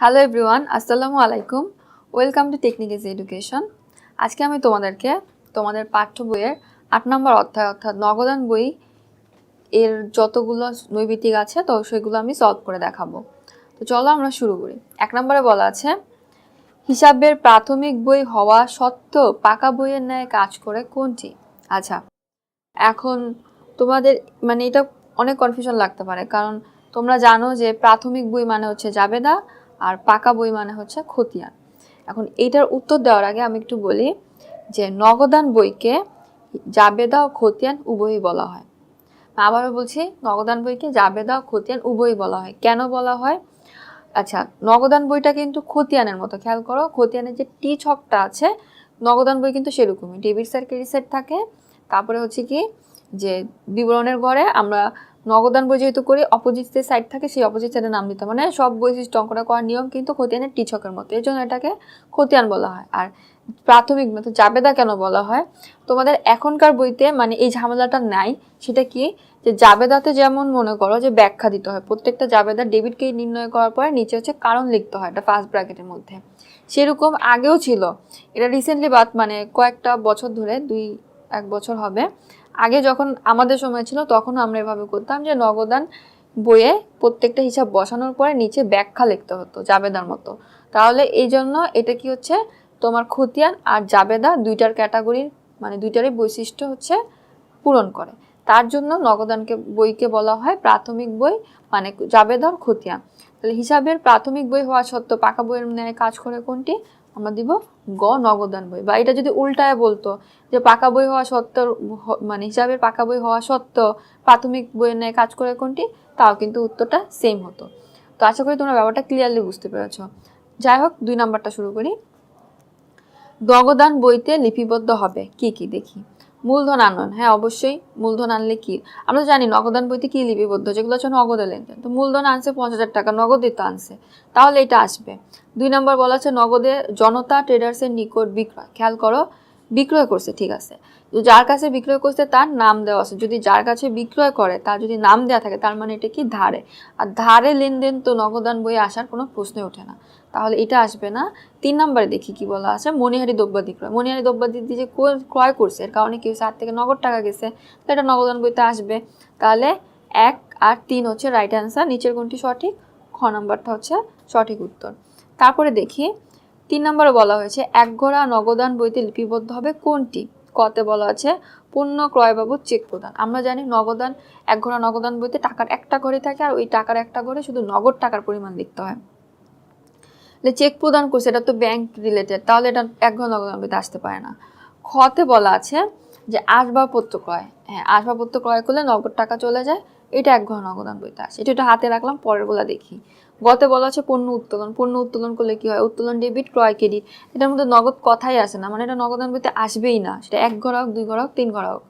Hello everyone আসসালামু আলাইকুম। Welcome to technique is education আজকে আমি তোমাদেরকে তোমাদের পাঠ্য বইয়ের আট নম্বর অধ্যায় অর্থাৎ নগদান বই এর যতগুলো নৈবিতিক আছে, তো সেগুলো আমি সলভ করে দেখাবো। তো চলো আমরা শুরু করি। এক নম্বরে বলা আছে, হিসাবের প্রাথমিক বই হওয়া সত্ত্বেও পাকা বইয়ের ন্যায় কাজ করে কোনটি? আচ্ছা এখন তোমাদের মানে এটা অনেক কনফিউশন লাগতে পারে, কারণ তোমরা জানো যে প্রাথমিক বই মানে হচ্ছে জাবেদা আর পাকা বই মানে হচ্ছে খতিয়ান। এখন এইটার উত্তর দেওয়ার আগে আমি একটু বলি যে নগদান বইকে জাবেদা ও খতিয়ান উভয়ই বলা হয়। আবারও বলছি নগদান বইকে জাবেদা ও খতিয়ান উভয়ই বলা হয়। কেন বলা হয়? আচ্ছা নগদান বইটা কিন্তু খতিয়ানের মতো, খেয়াল করো, খতিয়ানের যে টি ছকটা আছে, নগদান বই কিন্তু সেরকমই। ডেবিট সাইড ক্রেডিট সাইড থাকে। তারপরে হচ্ছে কি যে বিবরণের ঘরে আমরা নগদান বই যেহেতু করি অপোজিট যে সাইড থাকে, সেই অপোজিট সাইডে নাম দিতে। মানে সব বৈশিষ্ট্য অঙ্কটা করার নিয়ম কিন্তু খতিয়ানের টি ছকের মতো। এই জন্য এটাকে খতিয়ান বলা হয়। আর প্রাথমিক মতো জাবেদা কেন বলা হয়? তোমাদের এখনকার বইতে মানে এই ঝামেলাটা নাই। সেটা কি? যে জাবেদাতে যেমন মনে করো যে ব্যাখ্যা দিতে হয়। প্রত্যেকটা জাবেদা ডেবিটকে নির্ণয় করার পরে নিচে হচ্ছে কারণ লিখতে হয়, এটা ফার্স্ট ব্র্যাকেটের মধ্যে। সেরকম আগেও ছিল। এটা রিসেন্টলি বাদ মানে কয়েকটা বছর ধরে দুই এক বছর হবে। আগে যখন আমাদের সময় ছিল তখন আমরা এভাবে করতাম যে নগদান বইয়ে প্রত্যেকটা হিসাব বসানোর পরে নিচে ব্যাখ্যা লিখতে হতো, জাবেদার মতো। তাহলে এই জন্য এটা কি হচ্ছে? তোমার খতিয়ান আর জাবেদা দুইটার ক্যাটাগরির মানে দুইটারই বৈশিষ্ট্য হচ্ছে পূরণ করে। তার জন্য নগদানকে, বইকে বলা হয় প্রাথমিক বই মানে জাবেদা আর খতিয়ান। তাহলে হিসাবের প্রাথমিক বই হওয়া সত্ত্বেও পাকা বইয়ের ন্যায় কাজ করে কোনটি? আমরা দিব গ নগদান বই। বা এটা যদি উল্টায় বলতো যে পাকা বই হওয়া সত্ত্বেও মানে হিসাবের পাকা বই হওয়া সত্ত্বেও প্রাথমিক বইয়ের নিয়ে কাজ করে কোনটি? তাও কিন্তু উত্তরটা সেম হতো। তো আশা করি তোমরা ব্যাপারটা ক্লিয়ারলি বুঝতে পেরেছ। যাই হোক, দুই নাম্বারটা শুরু করি। নগদান বইতে লিপিবদ্ধ হবে। কি কি দেখি? মূলধন আনয়ন। হ্যাঁ অবশ্যই মূলধন আনলে কি? আমরা তো জানি নগদান বইতে কি লিপিবদ্ধ? যেগুলো হচ্ছে নগদে লেনদেন। তো মূলধন আনছে পঞ্চাশ হাজার টাকা, নগদে তো আনছে। তাহলে এটা আসবে। দুই নম্বর বলা আছে নগদে জনতা ট্রেডার্সের নিকট বিক্রয়। খেয়াল করো, বিক্রয় করছে, ঠিক আছে। তো যার কাছে বিক্রয় করছে, তার নাম দেওয়া আছে। যদি যার কাছে বিক্রয় করে, তার যদি নাম দেওয়া থাকে, তার মানে এটা কি ধারে? আর ধারে লেনদেন তো নগদান বই আসার কোনো প্রশ্নই ওঠে না। তাহলে এটা আসবে না। তিন নম্বরে দেখি কি বলা আছে, মণিহারি দ্রব্যাদি ক্রয়। মণিহারি দ্রব্যাদি যে ক্রয় করছে, এর কারণে কি হচ্ছে হাত থেকে নগদ টাকা গেছে। তো এটা নগদান বইতে আসবে। তাহলে এক আর তিন হচ্ছে রাইট অ্যান্সার নিচের কোনটি সঠিক? খ নম্বরটা হচ্ছে সঠিক উত্তর। তারপরে দেখি, তিন নম্বরে বলা হয়েছে, এক ঘোড়া নগদান বইতে লিপিবদ্ধ হবে কোনটি? কতে বলা আছে, পণ্য ক্রয় বাবদ চেক প্রদান। আমরা জানি নগদান, এক ঘোড়া নগদান বইতে টাকার একটা ঘরে থাকে, আর ওই টাকার একটা ঘরে শুধু নগদ টাকার পরিমাণ লিখতে হয়। চেক প্রদান করছে, এটা তো ব্যাংক রিলেটেড তাহলে এটা এক ঘণ্টা নগদান বইতে আসতে পারে না। খতে বলা আছে যে আসবাবপত্র ক্রয় হ্যাঁ আসবাবপত্র ক্রয় করলে নগদ টাকা চলে যায়, এটা এক ঘণ্টা নগদান বইতে আসে। এটা হাতে রাখলাম পরেরগুলা দেখি। গতে বলা আছে পণ্য উত্তোলন পণ্য উত্তোলন করলে কি হয়? উত্তোলন ডেবিট ক্রয় ক্রেডিট এটার মধ্যে নগদ কথাই আসে না মানে এটা নগদান বইতে আসবেই না, সেটা এক ঘর হোক, দুই ঘর হোক, তিন ঘর হোক।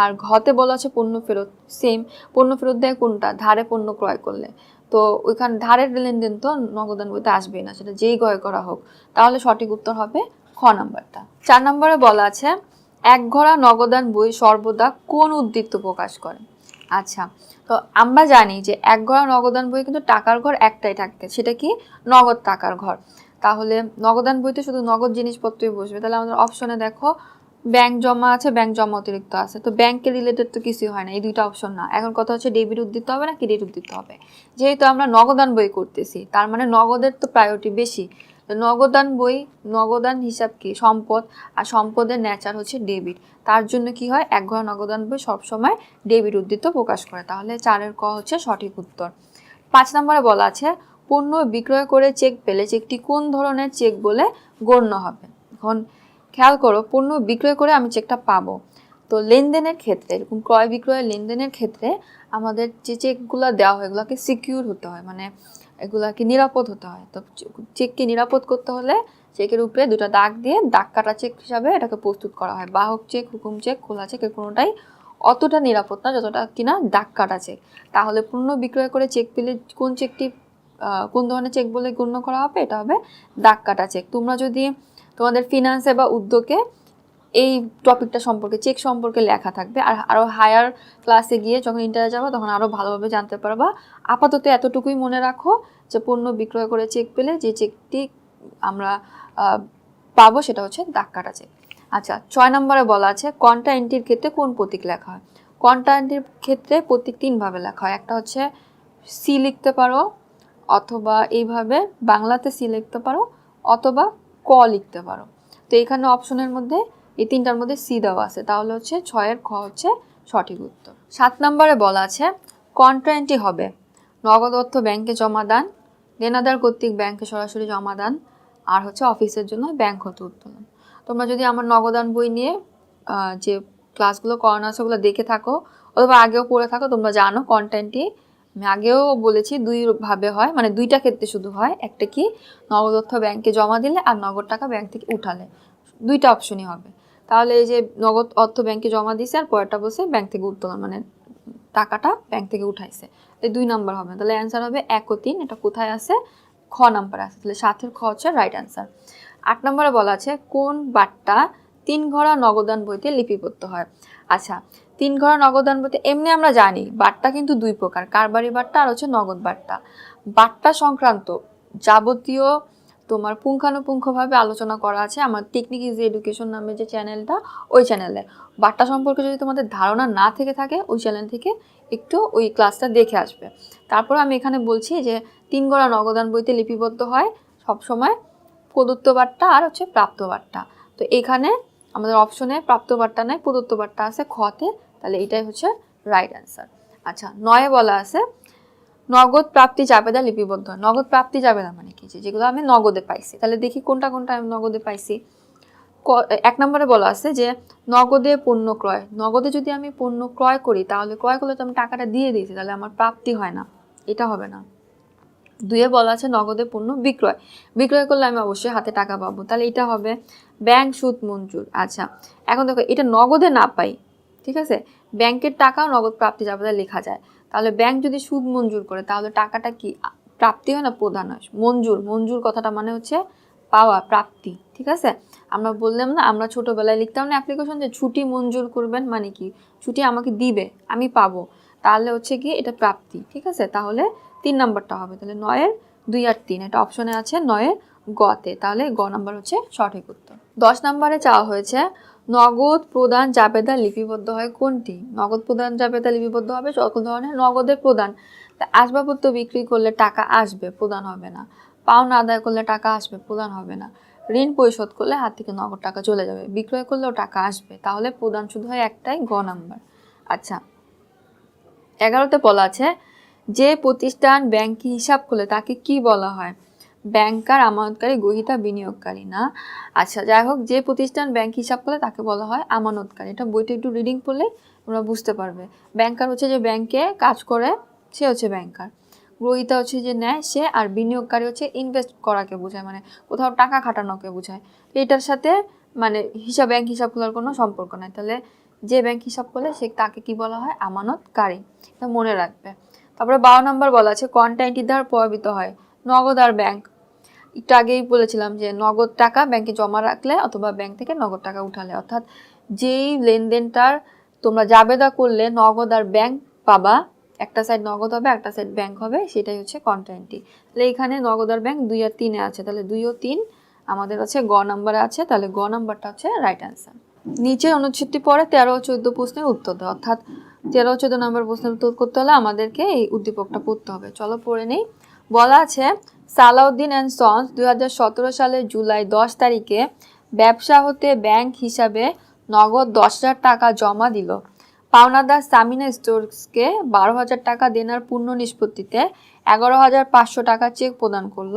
আর ঘতে বলা আছে পণ্য ফেরত সেম পণ্য ফেরত দেয় কোনটা? ধারে পণ্য ক্রয় করলে। তো ওইখানে ধারের লেনদেন তো নগদান বইতে আসবেই না, সেটা যেই ক্রয় করা হোক। তাহলে সঠিক উত্তর হবে খ নাম্বারটা। চার নম্বরে বলা আছে, এক ঘোড়া নগদান বই সর্বদা কোন উদ্দীপ্ত প্রকাশ করে? আচ্ছা তো আমরা জানি যে এক ঘোড়া নগদান বই কিন্তু টাকার ঘর একটাই থাকতে সেটা কি? নগদ টাকার ঘর। তাহলে নগদান বইতে শুধু নগদ জিনিসপত্রই বসবে। তাহলে আমাদের অপশনে দেখো ব্যাংক জমা আছে, ব্যাংক জমা অতিরিক্ত আছে। তো ব্যাংকে রিলেটেড তো কিছুই হয় না, এই দুইটা অপশন না। এখন কথা হচ্ছে ডেবিট উদ্দিত হবে না ক্রেডিট উদ্দিত হবে। যেহেতু আমরা নগদান বই করতেছি, তার মানে নগদের তো প্রায়োরিটি বেশি। নগদান বই, নগদান হিসাব কি? সম্পদ, আর সম্পদের নেচার হচ্ছে ডেবিট তার জন্য কি হয়? এক ঘর নগদান বই সবসময় ডেবিট উদ্দিত প্রকাশ করে। তাহলে চারের ক হচ্ছে সঠিক উত্তর। পাঁচ নম্বরে বলা আছে, পণ্য বিক্রয় করে চেক পেলে চেকটি কোন ধরনের চেক বলে গণ্য হবে? এখন খেয়াল করো, পণ্য বিক্রয় করে আমি চেকটা পাবো। তো লেনদেনের ক্ষেত্রে, এরকম ক্রয় বিক্রয় লেনদেনের ক্ষেত্রে আমাদের যে চেকগুলো দেওয়া হয়, এগুলোকে সিকিউর হতে হয় মানে এগুলাকে নিরাপদ হতে হয়। তো চেককে নিরাপদ করতে হলে চেকের উপরে দুটো দাগ দিয়ে দাগ কাটা চেক হিসাবে এটাকে প্রস্তুত করা হয়। বাহক চেক হুকুম চেক খোলা চেক এর কোনোটাই অতটা নিরাপদ না, যতটা কিনা দাগ কাটা চেক তাহলে পণ্য বিক্রয় করে চেক পেলে কোন চেকটি কোন ধরনের চেক বলে গণ্য করা হবে? এটা হবে দাগ কাটা চেক তোমরা যদি তোমাদের ফিনান্সে বা উদ্যোগে এই টপিকটা সম্পর্কে চেক সম্পর্কে লেখা থাকবে। আর আরও হায়ার ক্লাসে গিয়ে যখন ইন্টারে যাব, তখন আরও ভালোভাবে জানতে পারবা। আপাতত এতটুকুই মনে রাখো যে পণ্য বিক্রয় করে চেক পেলে যে চেকটি আমরা পাবো সেটা হচ্ছে দাগ কাটা চেক আচ্ছা ছয় নম্বরে বলা আছে কন্টা এন্ট্রির ক্ষেত্রে কোন প্রতীক লেখা হয়? কন্টা এন্ট্রির ক্ষেত্রে প্রতীক তিনভাবে লেখা হয়। একটা হচ্ছে সি লিখতে পারো, অথবা এইভাবে বাংলাতে সি লিখতে পারো, অথবা ক লিখতে পারো। তো এখানে অপশনের মধ্যে, এই তিনটার মধ্যে সি দেওয়া আছে। তাহলে হচ্ছে ছয়ের খ হচ্ছে সঠিক উত্তর। সাত নম্বরে বলা আছে কন্ট্রান্টি হবে। নগদ অর্থ ব্যাংকে জমা দান, দেনাদার কর্তৃক ব্যাংকে সরাসরি জমা দান, আর হচ্ছে অফিসের জন্য ব্যাংক হতে উত্তোলন। তোমরা যদি আমার নগদান বই নিয়ে যে ক্লাসগুলো করানো আছে ওগুলো দেখে থাকো, অথবা আগেও পড়ে থাকো, তোমরা জানো কন্টেন্টটি আমি আগেও বলেছি দুই ভাবে হয় মানে দুইটা ক্ষেত্রে শুধু হয়, একটা কি নগদ অর্থ ব্যাংকে জমা দিলে আর নগদ টাকা ব্যাংক থেকে উঠালে। দুইটা অপশনই হবে। তাহলে এই যে নগদ অর্থ ব্যাংকে জমা দিছে আর পরেরটা বসে ব্যাংক থেকে উত্তোলন মানে টাকাটা ব্যাংক থেকে উঠাইছে। এই দুই নাম্বার হবে। তাহলে অ্যান্সার হবে এক ও তিন, এটা কোথায় আছে? খ নাম্বার আছে। তাহলে সাতের খ হচ্ছে রাইট অ্যান্সার আট নম্বরে বলা আছে কোন বাট্টা তিন ঘোড়া নগদান বইতে লিপিবদ্ধ হয়। আচ্ছা তিন ঘোড়া নগদান বইতে এমনি আমরা জানি বাট্টা কিন্তু দুই প্রকার। কারবারি বাট্টা আর হচ্ছে নগদ বাট্টা বাট্টা সংক্রান্ত যাবতীয় তোমার পুঙ্খানুপুঙ্খভাবে আলোচনা করা আছে। আমার টেকনিক ইজি এডুকেশন নামে যে চ্যানেলটা, ওই চ্যানেলে। বার্তা সম্পর্কে যদি তোমাদের ধারণা না থেকে থাকে, ওই চ্যানেল থেকে একটু ওই ক্লাসটা দেখে আসবে। তারপর আমি এখানে বলছি যে, তিন গড়া নগদান বইতে লিপিবদ্ধ হয় সবসময় প্রদত্ত বার্তা আর হচ্ছে প্রাপ্ত বার্তা তো এখানে আমাদের অপশনে প্রাপ্ত বার্তা নাই, প্রদত্ত বার্তা আছে খতে তাহলে এটাই হচ্ছে রাইট অ্যান্সার আচ্ছা নয়ে বলা আছে, নগদ প্রাপ্তি জাবেদা লিপিবদ্ধ। নগদ প্রাপ্তি জাবেদা মানে কি? যেগুলো আমি নগদে পাইছি। তাহলে দেখি কোনটা কোনটা আমি নগদে পাইছি। এক নম্বরে বলা আছে যে নগদে পণ্য ক্রয়। নগদে যদি আমি পণ্য ক্রয় করি, তাহলে ক্রয় করলে তো আমি টাকাটা দিয়ে দিয়েছি, তাহলে আমার প্রাপ্তি হয় না। এটা হবে না। দুয়ে বলা আছে নগদে পণ্য বিক্রয়। বিক্রয় করলে আমি অবশ্যই হাতে টাকা পাবো। তাহলে এটা হবে ব্যাংক সুদ মঞ্জুর। আচ্ছা এখন দেখো, এটা নগদে না পাই ঠিক আছে? ব্যাংকের টাকাও নগদ প্রাপ্তি যাবে লেখা যায়। তাহলে ব্যাংক যদি সুদ মঞ্জুর করে, তাহলে টাকাটা কি প্রাপ্তি হয় না প্রধান হয়? মঞ্জুর মঞ্জুর কথাটা মানে হচ্ছে পাওয়া, প্রাপ্তি, ঠিক আছে? আমরা বললাম না, আমরা ছোটোবেলায় লিখতাম না অ্যাপ্লিকেশন যে ছুটি মঞ্জুর করবেন মানে কি? ছুটি আমাকে দিবে, আমি পাবো। তাহলে হচ্ছে কি এটা প্রাপ্তি, ঠিক আছে? তাহলে তিন নম্বরটা হবে। তাহলে নয়ের দুই আর তিন, এটা অপশনে আছে নয়ের গতে। তাহলে গ নাম্বার হচ্ছে সঠিক উত্তর। দশ নাম্বারে চাওয়া হয়েছে, নগদ প্রদান জাবেদা লিপিবদ্ধ হয় কোনটি? নগদ প্রদান জাবেদা লিপিবদ্ধ হবে সকল ধরনের নগদের প্রদান। আসবাবপত্র বিক্রি করলে টাকা আসবে, প্রদান হবে না। পাওনা আদায় করলে টাকা আসবে, প্রদান হবে না। ঋণ পরিশোধ করলে হাত থেকে নগদ টাকা চলে যাবে, বিক্রয় করলেও টাকা আসবে। তাহলে প্রদান শুধু হয় একটাই, গ নাম্বার। আচ্ছা এগারোতে বলা আছে, যে প্রতিষ্ঠান ব্যাংকে হিসাব খুলে তাকে কি বলা হয়? ব্যাংকার, আমানতকারী গ্রহিতা বিনিয়োগকারী, না? আচ্ছা যাই হোক, যে প্রতিষ্ঠান ব্যাংক হিসাব করে তাকে বলা হয় আমানতকারী। এটা বইটা একটু রিডিং পড়লে তোমরা বুঝতে পারবে। ব্যাংকার হচ্ছে যে ব্যাংকে কাজ করে, সে হচ্ছে ব্যাংকার। গ্রহিতা হচ্ছে যে নেয়, সে আর বিনিয়োগকারী হচ্ছে ইনভেস্ট করাকে বোঝায় মানে কোথাও টাকা খাটানোকে বোঝায়। এটার সাথে মানে হিসাব, ব্যাংক হিসাব খোলার কোনো সম্পর্ক নাই। তাহলে যে ব্যাংক হিসাব করলে সে তাকে কি বলা হয়? আমানতকারী। এটা মনে রাখবে। তারপরে বারো নম্বর বলা আছে কন্টাইনটি দ্বারা প্রভাবিত হয়। নগদ আর ব্যাংক একটু আগেই বলেছিলাম যে নগদ টাকা ব্যাংকে জমা রাখলে অথবা ব্যাংক থেকে নগদ টাকা উঠালে। অর্থাৎ যেই লেনদেনটার তোমরা জাবেদা করলে, নগদ আর ব্যাংক পাবা, একটা সাইড নগদ হবে, একটা সাইড ব্যাংক হবে, সেটাই হচ্ছে কন্টেন্টটি তাহলে এখানে নগদ আর ব্যাংক দুই আর তিনে আছে, তাহলে দুই ও তিন, আমাদের হচ্ছে গ নাম্বারে আছে, তাহলে গ নাম্বারটা হচ্ছে রাইট অ্যান্সার নিচের অনুচ্ছেদটি পরে তেরো ও চোদ্দ প্রশ্নের উত্তর দেয় অর্থাৎ তেরো চোদ্দ নম্বর প্রশ্নের উত্তর করতে হলে আমাদেরকে এই উদ্দীপকটা পড়তে হবে। চলো পড়ে নেই। বলা আছে সালাউদ্দিন অ্যান্ড সন্স দু হাজার সতেরো সালের জুলাই দশ তারিখে ব্যবসা হতে ব্যাংক হিসাবে নগদ দশ হাজার টাকা জমা দিল। পাওনাদার সামিনা স্টোরসকে বারো হাজার টাকা দেনার পূর্ণ নিষ্পত্তিতে এগারো হাজার পাঁচশো টাকা চেক প্রদান করল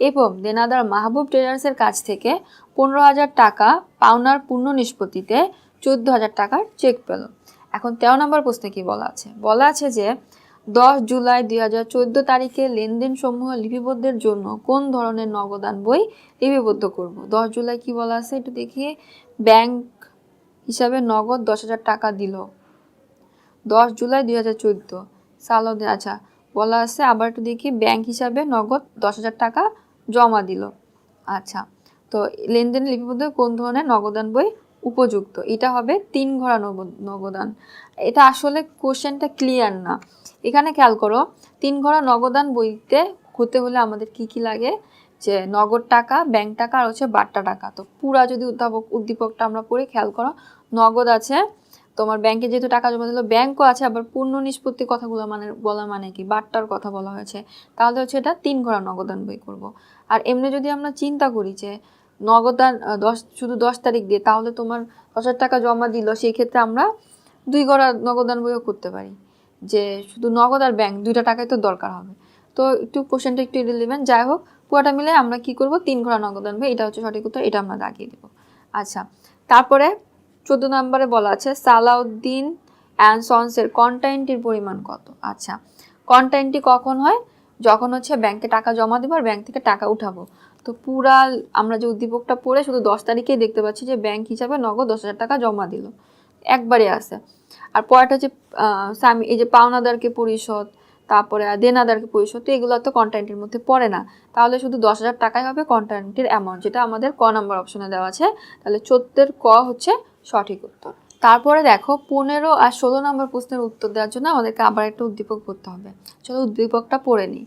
এবং দেনাদার মাহবুব ট্রেডার্সের কাছ থেকে পনেরো হাজার টাকা পাওনার পূর্ণ নিষ্পত্তিতে চোদ্দ হাজার টাকার চেক পেল। এখন তেরো নম্বর প্রশ্নে কি বলা আছে? বলা আছে যে দশ জুলাই দুই হাজার চোদ্দ তারিখে লেনদেন সমূহ লিপিবদ্ধের জন্য কোন ধরনের নগদান বই লিপিবদ্ধ করব? দশ জুলাই কি বলা আছে? একটু দেখি ব্যাংক হিসাবে নগদ দশ হাজার টাকা দিল। দশ জুলাই দুই হাজার চোদ্দ। সালদে আচ্ছা বলা আছে, আবার একটু দেখি ব্যাংক হিসাবে নগদ দশ হাজার টাকা জমা দিল। আচ্ছা তো লেনদেন লিপিবদ্ধ কোন ধরনের নগদান বই উপযুক্ত। এটা হবে তিন ঘোড়া নগদান। এটা আসলে কোশ্চেনটা ক্লিয়ার না। এখানে খেয়াল করো, তিন ঘোড়া নগদান বইতে হতে হলে আমাদের কি কি লাগে? যে নগদ টাকা, ব্যাংক টাকা আর হচ্ছে বাট্টা টাকা। তো পুরা যদি উদ্যাপক উদ্দীপকটা আমরা পড়ি খেয়াল করো, নগদ আছে, তোমার ব্যাংকে যেহেতু টাকা জমা দিল, ব্যাংকও আছে, আবার পূর্ণ নিষ্পত্তি কথাগুলো মানে বলা মানে কি? বাট্টার কথা বলা হয়েছে। তাহলে হচ্ছে এটা তিন ঘোড়া নগদান বই করব। আর এমনি যদি আমরা চিন্তা করি যে নগদান দশ, শুধু দশ তারিখ দিয়ে, তাহলে তোমার দশ হাজার টাকা জমা দিল সেই ক্ষেত্রে আমরা দুই ঘোড়া নগদান বইও করতে পারি। যে শুধু নগদ আর ব্যাংক দুইটা টাকাই তো দরকার হবে। তো একটু কোশ্চেনটা একটু রিলিভেন্ট যাই হোক, পুরোটা মিলে আমরা কি করব? তিন ঘোড়া নগদান বই এটা হচ্ছে সঠিক উত্তর, এটা আমরা দাগিয়ে দেবো। আচ্ছা তারপরে চোদ্দ নম্বরে বলা আছে, সালাউদ্দিন অ্যান্ড সন্সের কন্টেন্টের পরিমাণ কত? আচ্ছা কন্টেন্টটি কখন হয়? যখন হচ্ছে ব্যাংকে টাকা জমা দেবো আর ব্যাংক থেকে টাকা উঠাবো। তো পুরা আমরা যে উদ্দীপকটা পড়ে শুধু দশ তারিখেই দেখতে পাচ্ছি যে ব্যাংক হিসাবে নগদ দশ হাজার টাকা জমা দিল। একবারে আছে আর পরেরটা হচ্ছে স্বামী এই যে পাওনাদারকে পরিশোধ, তারপরে দেনাদারকে পরিশোধ, তো এগুলো তো কন্টেন্টের মধ্যে পড়ে না। তাহলে শুধু দশ হাজার টাকাই হবে কন্টেন্টের অ্যামাউন্ট যেটা আমাদের ক নাম্বার অপশনে দেওয়া আছে। তাহলে চোদ্দের ক হচ্ছে সঠিক উত্তর। তারপরে দেখো, পনেরো আর ষোলো নম্বর প্রশ্নের উত্তর দেওয়ার জন্য আমাদেরকে আবার একটা উদ্দীপক করতে হবে। চলো উদ্দীপকটা পড়ে নিই।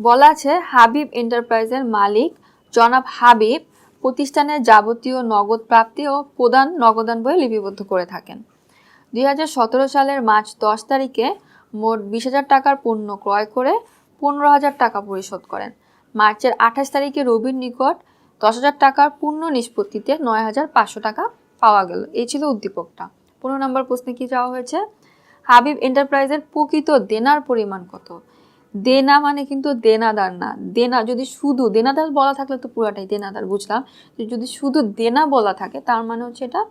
বলা আছে, হাবিব এন্টারপ্রাইজের মালিক। জনাব হাবিব প্রতিষ্ঠানের যাবতীয় নগদ প্রাপ্তি ও প্রদান নগদান বই লিপিবদ্ধ করে থাকেন। দুই হাজার সতেরো সালের মার্চ দশ তারিখে মোট বিশ হাজার টাকার পণ্য ক্রয় করে পনেরো হাজার টাকা পরিশোধ করেন। মার্চের আঠাশ তারিখে রবির নিকট দশ হাজার টাকার পূর্ণ নিষ্পত্তিতে নয় হাজার পাঁচশো টাকা পাওয়া গেল। এই ছিল উদ্দীপকটা। পনেরো নম্বর প্রশ্নে কি চাওয়া হয়েছে? হাবিব এন্টারপ্রাইজের প্রকৃত দেনার পরিমাণ কত? দেনা মানে কিন্তু দেনাদার না। দেনা যদি শুধু, দেনাদার বলা থাকলে তো পুরাটাই দেনাদার, বুঝলাম? যদি শুধু দেনা বলা থাকে, তার মানে হচ্ছে এটা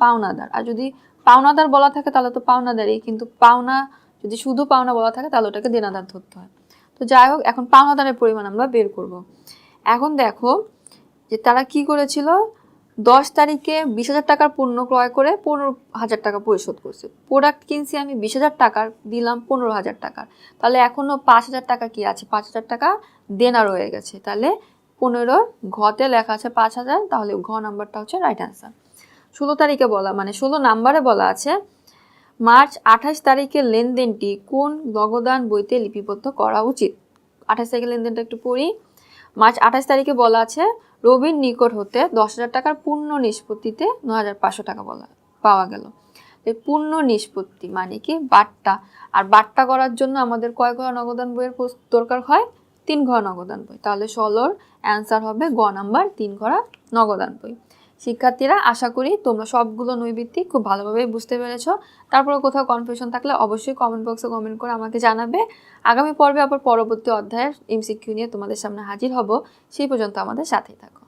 পাওনাদার। আর যদি পাওনাদার বলা থাকে, তাহলে তো পাওনাদারই। কিন্তু পাওনা, যদি শুধু পাওনা বলা থাকে, তাহলে ওটাকে দেনাদার ধরতে হয়। তো যাই হোক, এখন পাওনাদারের পরিমাণ আমরা বের করব। এখন দেখো যে তারা কি করেছিল? দশ তারিখে বিশ হাজার টাকার পণ্য ক্রয় করে পনেরো হাজার টাকা পরিশোধ করছে। প্রোডাক্ট কিনছি আমি বিশ হাজার টাকার দিলাম পনেরো হাজার টাকার তাহলে এখনও পাঁচ হাজার টাকা কি আছে? পাঁচ হাজার টাকা দেনা রয়ে গেছে। তাহলে পনেরোর ঘতে লেখা আছে পাঁচ হাজার, তাহলে ঘ নাম্বারটা হচ্ছে রাইট অ্যান্সার ষোলো তারিখে বলা মানে ষোলো নাম্বারে বলা আছে, মার্চ আঠাশ তারিখের লেনদেনটি কোন নগদান বইতে লিপিবদ্ধ করা উচিত? আঠাশ তারিখের লেনদেনটা একটু পড়ি। মার্চ আঠাশ তারিখে বলা আছে রবির নিকট হতে দশ হাজার টাকার পূর্ণ নিষ্পত্তিতে ন হাজার পাঁচশো টাকা বলা পাওয়া গেল। পূর্ণ নিষ্পত্তি মানে কি? বাট্টা। আর বাট্টা করার জন্য আমাদের কয় ঘর নগদান বইয়ের দরকার হয়? তিন ঘর নগদান বই। তাহলে ষোলোর অ্যান্সার হবে গ নাম্বার তিন ঘরা নগদান বই। শিক্ষার্থীরা, আশা করি তোমরা সবগুলো নৈবৃত্তি খুব ভালোভাবে বুঝতে পেরেছ। তারপরে কোথাও কনফিউশন থাকলে অবশ্যই কমেন্ট বক্সে কমেন্ট করে আমাকে জানাবে। আগামী পর্বে আবার পরবর্তী অধ্যায়ের এমসিকিউ নিয়ে তোমাদের সামনে হাজির হব। সেই পর্যন্ত আমাদের সাথেই থাকো।